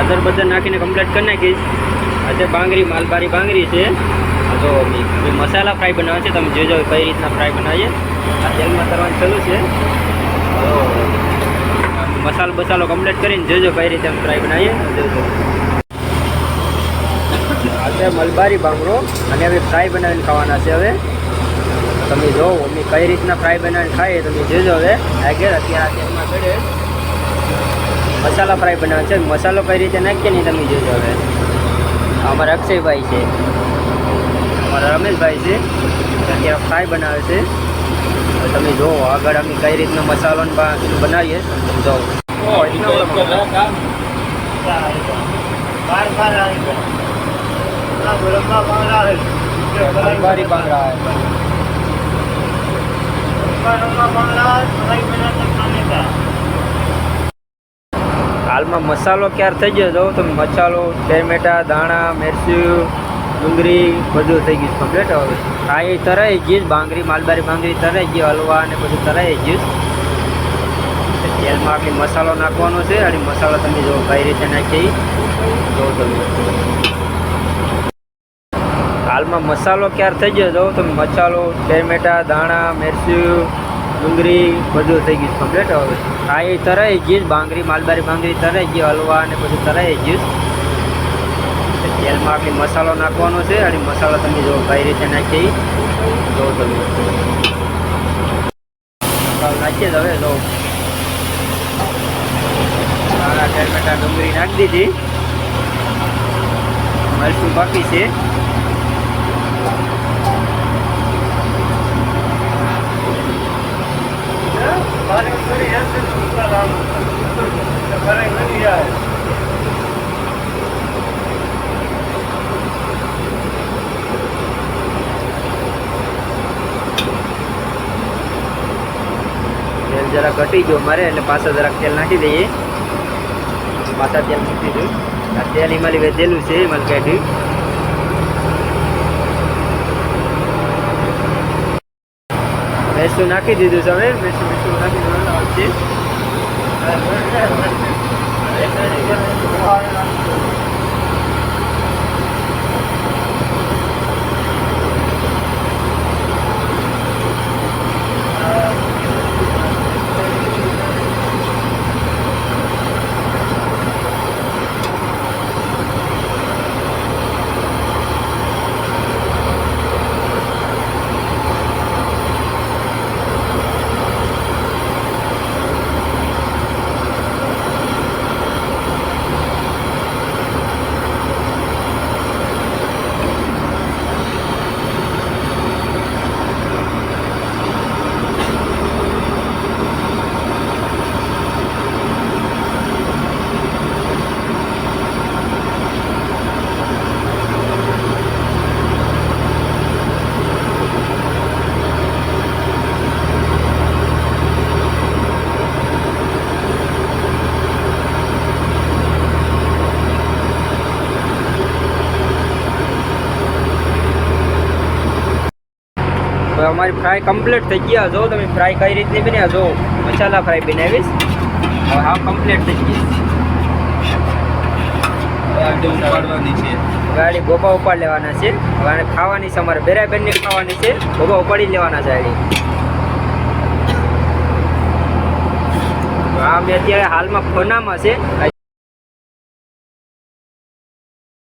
અદર બદર નાખીને કમ્પ્લીટ કરી નાખીશ. આજે બાંગરી, માલબારી બાંગરી છે તો મસાલા ફ્રાય બનાવે છે, તમે જોજો કઈ રીતના ફ્રાય બનાવીએ. આ તેલમાં કરવાનું ચાલુ છે. તો મસાલો બસાલો કમ્પ્લીટ કરીને જોજો કઈ રીતે ફ્રાય બનાવીએ. જોજો આજે મલબારી બાંગરો. અને હવે ફ્રાય બનાવીને ખાવાના છે હવે. તમે જો અમે કઈ રીતના ફ્રાય બનાવીને ખાઈએ, તમે જોજો હવે. આગળ અત્યારે આ તેલમાં ચડે. મસાલા ફ્રાય બનાવે છે. મસાલો કઈ રીતે નાખીએ ને તમે જોજો હવે. આ અમારા અક્ષયભાઈ છે. અમારા રમેશભાઈ છે. અત્યારે ફ્રાય બનાવે છે. તો તમે જુઓ આગળ અમે કઈ રીતનો મસાલો ને બા- બનાવીએ. તમે જો મલબારી બાંગડા है હાલમાં મસાલો ક્યારે થઈ ગયો તો તમે મસાલો, ટેમેટા દાણા મિરચું, ડુંગળી બધું થઈ ગયું કમ્પ્લીટ હવે આ એ તરાઈ ગયું બાંગરી માલબારી બાંગરી તરાઈ ગઈ, હલવા ને બધું તરાઈ ગયું તેલમાં આપણે મસાલો નાખવાનો છે, અને મસાલો તમે જો કઈ રીતે નાખી જો તમે હાલમાં મસાલો ક્યારે થઈ ગયો તો તમે મસાલો, ટેમેટા દાણા મિરચું ડુંગળી બધું થઈ ગયું કમ્પ્લીટ હવે હા એ તરાઈ ગયું બાંગરી માલબારી બાંગરી તરાઈ ગઈ, હલવા ને બધું તરાઈ ગયું તેલમાં આપણે મસાલો નાખવાનો છે, અને મસાલો તમે જો કઈ રીતે નાખી જો તમે. મસાલો નાખીએ હવે જો દાણા ડુંગળી નાખી દીધી. મરચું બાકી છે તેલ જરા ઘટી ગયો મારે, એટલે પાછા જરાક તેલ નાખી દઈએ. પાછા તેલ મૂકી દઉં. આ તેલ એમાં વેધેલું છે એમાં કાઢ્યું. મેસું નાખી દીધું છે હવે મેસું મેસું નાખી દીધું. આવશે. હવે અમારી ફ્રાય કમ્પ્લીટ થઈ ગયા. જો તમે ફ્રાય કઈ રીતની બન્યા, જો મસાલા ફ્રાય બનાવીશ. હવે હા કમ્પ્લીટ થઈ ગઈ. ગાડી ગોપા ઉપાડ લેવાના છે. હવે ખાવાની છે અમારે બેરા બેનને ખાવાની છે. ગોપા ઉપાડી લેવાના છે ગાડી હા મેં અત્યારે હાલમાં ફોનામાં છે.